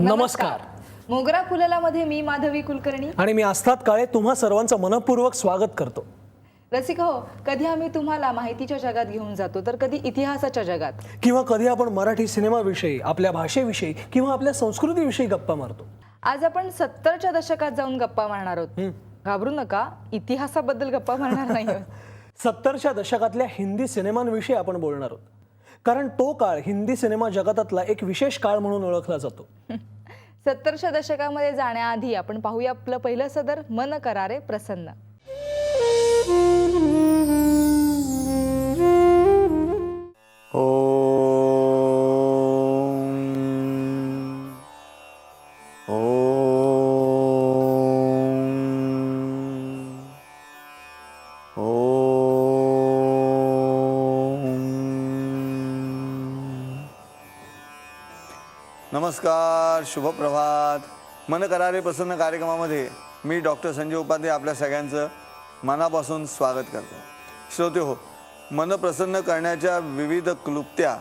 नमस्कार. मोगरा फुलला मध्ये मी माधवी कुलकर्णी. आणि मी आस्थात काळे तुम्हा सर्वांचं मनपूर्वक स्वागत करतो. रसिक हो कधी आम्ही तुम्हाला माहितीच्या जगात घेऊन जातो तर कधी इतिहासाच्या जगात? किंवा कधी आपण मराठी सिनेमाविषयी आपल्या भाषेविषयी किंवा आपल्या संस्कृतीविषयी गप्पा मारतो? आज आपण सत्तरच्या दशकात जाऊन गप्पा मारणार आहोत. घाबरू नका इतिहासाबद्दल गप्पा मारणार नाही आहोत. सत्तरच्या दशकातल्या हिंदी सिनेमांविषयी आपण बोलणार आहोत. कारण तो काळ हिंदी सिनेमा जगतातला एक विशेष काळ म्हणून ओळखला जातो. सत्तरच्या दशकामध्ये जाण्याआधी आपण पाहूया आपलं पहिलं सदर मन करारे प्रसन्न. ॐ नमस्कार शुभप्रभात. मन करारे प्रसन्न कार्यक्रमामध्ये मी डॉक्टर संजय उपाध्ये आपल्या सगळ्यांचं मनापासून स्वागत करतो. श्रोते हो मन प्रसन्न करण्याच्या विविध क्लुप्त्या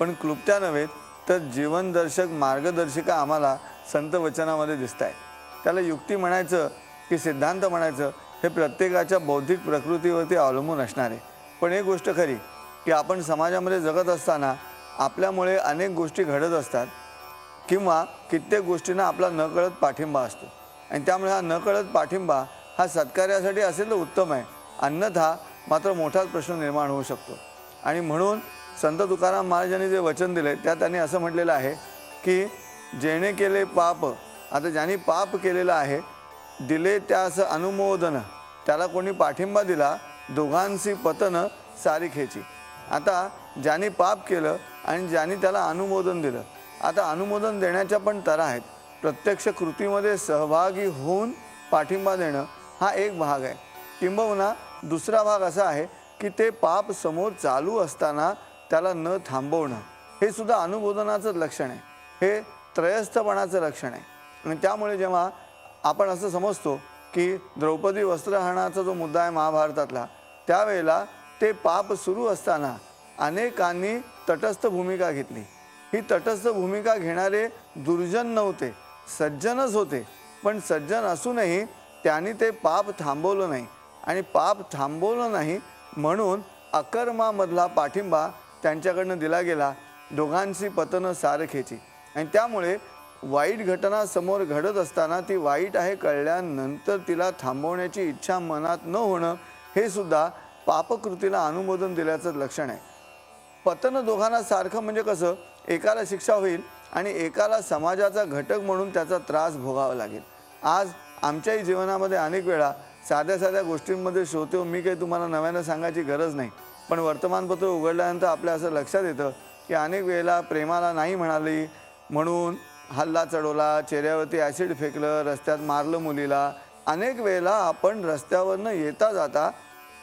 पण क्लुप्त्या नव्हे तर जीवनदर्शक मार्गदर्शिका आम्हाला संत वचनामध्ये दिसत आहेत त्याला युक्ती म्हणायचं की सिद्धांत म्हणायचं हे प्रत्येकाच्या बौद्धिक प्रकृतीवरती अवलंबून असणार. आहे पण एक गोष्ट खरी की आपण समाजामध्ये जगत असताना आपल्यामुळे अनेक गोष्टी घडत असतात. किंवा कित्येक गोष्टींना आपला नकळत पाठिंबा असतो. आणि त्यामुळे हा नकळत पाठिंबा हा सत्कार्यासाठी असेल तर उत्तम आहे. अन्यथा मात्र मोठाच प्रश्न निर्माण होऊ शकतो. आणि म्हणून संत तुकाराम महाराजांनी जे वचन दिले त्यात त्यांनी असं म्हटलेलं आहे की जेणे केले पाप आता ज्यांनी पाप केलेलं आहे दिले त्यास अनुमोदन त्याला कोणी पाठिंबा दिला दोघांशी पतन सारी खेची. आता ज्यांनी पाप केलं आणि ज्यांनी त्याला अनुमोदन दिलं आता अनुमोदन देण्याच्या पण तरा आहेत. प्रत्यक्ष कृतीमध्ये सहभागी होऊन पाठिंबा देणं हा एक भाग आहे. किंबहुना दुसरा भाग असा आहे की ते पाप समोर चालू असताना त्याला न थांबवणं. हे सुद्धा अनुमोदनाचं लक्षण आहे. हे त्रयस्थपणाचं लक्षण आहे. आणि त्यामुळे जेव्हा आपण असं समजतो की द्रौपदी वस्त्रहरणाचा जो मुद्दा आहे महाभारतातला त्यावेळेला ते पाप सुरू असताना अनेकांनी तटस्थ भूमिका घेतली. ही तटस्थ भूमिका घेणारे दुर्जन नव्हते सज्जनच होते. पण सज्जन असूनही त्यांनी ते पाप थांबवलं नाही. आणि पाप थांबवलं नाही म्हणून अकर्मामधला पाठिंबा त्यांच्याकडनं दिला गेला दोघांची पतनं सारखेची. आणि त्यामुळे वाईट घटना समोर घडत असताना ती वाईट आहे कळल्यानंतर तिला थांबवण्याची इच्छा मनात न होणं हे सुद्धा पापकृतीला अनुमोदन दिल्याचं लक्षण आहे. पतन दोघांना सारखं म्हणजे कसं? एकाला शिक्षा होईल आणि एकाला समाजाचा घटक म्हणून त्याचा त्रास भोगावा लागेल. आज आमच्याही जीवनामध्ये अनेक वेळा साध्या साध्या गोष्टींमध्ये शोधतो मी काही तुम्हाला नव्यानं सांगायची गरज नाही. पण वर्तमानपत्र उघडल्यानंतर आपल्या असं लक्षात येतं की अनेक वेळेला प्रेमाला नाही म्हणाली म्हणून हल्ला चढवला चेहऱ्यावरती ॲसिड फेकलं रस्त्यात मारलं मुलीला. अनेक वेळेला आपण रस्त्यावरनं येता जाता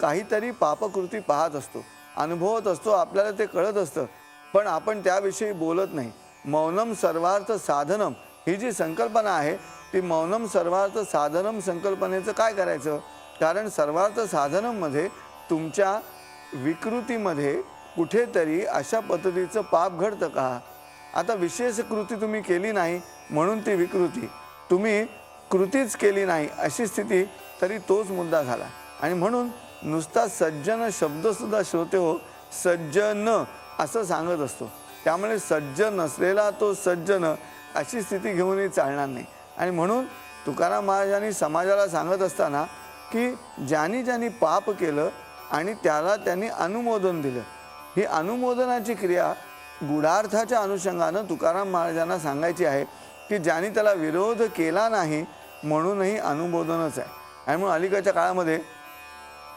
काहीतरी पापकृती पाहत असतो. अनुभवत असतो आपल्याला ते कळत असतं. पण आपण त्याविषयी बोलत नाही. मौनम सर्वार्थ साधनम ही जी संकल्पना आहे ती मौनम सर्वार्थ साधनम संकल्पनेचं काय करायचं? कारण सर्वार्थ साधनममध्ये तुमच्या विकृतीमध्ये कुठेतरी अशा पद्धतीचं पाप घडतं का? आता विशेष कृती तुम्ही केली नाही म्हणून ती विकृती. तुम्ही कृतीच केली नाही अशी स्थिती तरी तोच मुद्दा झाला. आणि म्हणून नुसता सज्जन शब्दसुद्धा श्रोते हो सज्जन असं सांगत असतो. त्यामुळे सज्जन नसलेला तो सज्जन अशी स्थिती घेऊनही चालणार नाही. आणि म्हणून तुकाराम महाराजांनी समाजाला सांगत असताना की ज्यांनी ज्यांनी पाप केलं आणि त्याला त्यांनी अनुमोदन दिलं. ही अनुमोदनाची क्रिया गुढार्थाच्या अनुषंगानं तुकाराम महाराजांना सांगायची आहे की ज्यांनी त्याला विरोध केला नाही म्हणूनही अनुमोदनच आहे. आणि म्हणून अलीकडच्या काळामध्ये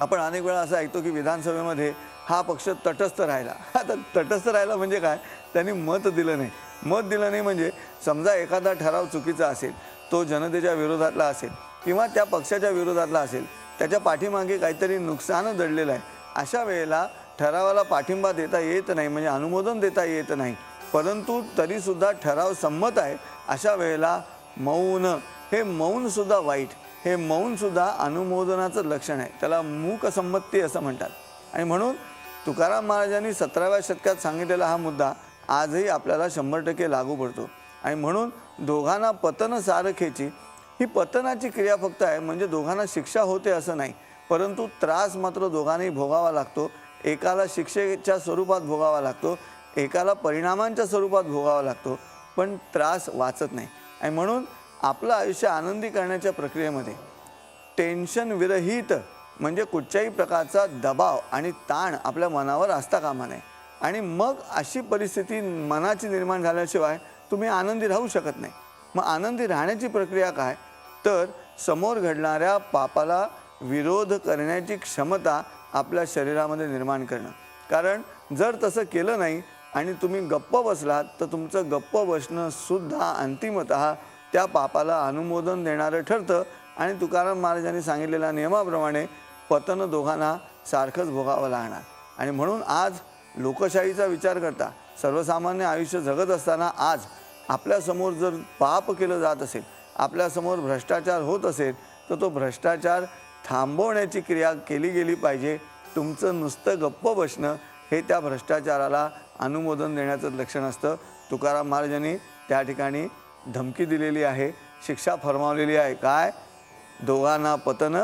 आपण अनेक वेळा असं ऐकतो की विधानसभेमध्ये हा पक्ष तटस्थ राहिला. आता तटस्थ राहिला म्हणजे काय? त्यांनी मत दिलं नाही. मत दिलं नाही म्हणजे समजा एखादा ठराव चुकीचा असेल तो जनतेच्या विरोधातला असेल किंवा त्या पक्षाच्या विरोधातला असेल त्याच्या पाठीमागे काहीतरी नुकसान दडलेलं आहे. अशा वेळेला ठरावाला पाठिंबा देता येत नाही म्हणजे अनुमोदन देता येत नाही. परंतु तरीसुद्धा ठराव संमत आहे. अशा वेळेला मौन हे मौनसुद्धा वाईट. हे मौनसुद्धा अनुमोदनाचं लक्षण आहे. त्याला मूक संमती असं म्हणतात. आणि म्हणून तुकाराम महाराजांनी सतराव्या शतकात सांगितलेला हा मुद्दा आजही आपल्याला शंभर टक्के लागू पडतो. आणि म्हणून दोघांना पतन सारखेची ही पतनाची क्रिया फक्त आहे म्हणजे दोघांना शिक्षा होते असं नाही. परंतु त्रास मात्र दोघांनाही भोगावा लागतो. एकाला शिक्षेच्या स्वरूपात भोगावा लागतो एकाला परिणामांच्या स्वरूपात भोगावा लागतो पण त्रास वाचत नाही. आणि म्हणून आपलं आयुष्य आनंदी करण्याच्या प्रक्रियेमध्ये टेन्शन विरहित म्हणजे कुठच्याही प्रकारचा दबाव आणि ताण आपल्या मनावर असता कामा नये. आणि मग अशी परिस्थिती मनाची निर्माण झाल्याशिवाय तुम्ही आनंदी राहू शकत नाही. मग आनंदी राहण्याची प्रक्रिया काय? तर समोर घडणाऱ्या पापाला विरोध करण्याची क्षमता आपल्या शरीरामध्ये निर्माण करणं. कारण जर तसं केलं नाही आणि तुम्ही गप्प बसलात तर तुमचं गप्प बसणंसुद्धा अंतिमत त्या पापाला अनुमोदन देणारं ठरतं. आणि तुकाराम महाराजांनी सांगितलेल्या नियमाप्रमाणे पतन दोघांना सारखंच भोगावं लागणार. आणि म्हणून आज लोकशाहीचा विचार करता सर्वसामान्य आयुष्य जगत असताना आज आपल्यासमोर जर पाप केलं जात असेल आपल्यासमोर भ्रष्टाचार होत असेल तर तो भ्रष्टाचार थांबवण्याची क्रिया केली गेली पाहिजे. तुमचं नुसतं गप्प बसणं हे त्या भ्रष्टाचाराला अनुमोदन देण्याचं लक्षण असतं. तुकाराम महाराजांनी त्या ठिकाणी धमकी दिलेली आहे शिक्षा फरमावलेली आहे. काय? दोघांना पतन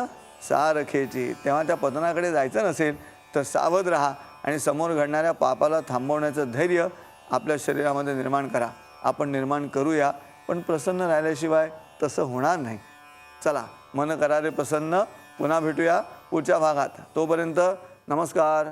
सारखेची तेव्हा त्या पतनाकडे जायचं नसेल तर सावध राहा आणि समोर घडणाऱ्या पापाला थांबवण्याचं धैर्य आपल्या शरीरामध्ये निर्माण करा. आपण निर्माण करूया पण प्रसन्न राहिल्याशिवाय तसं होणार नाही. चला मन करारे प्रसन्न. पुन्हा भेटूया पुढच्या भागात. तोपर्यंत नमस्कार.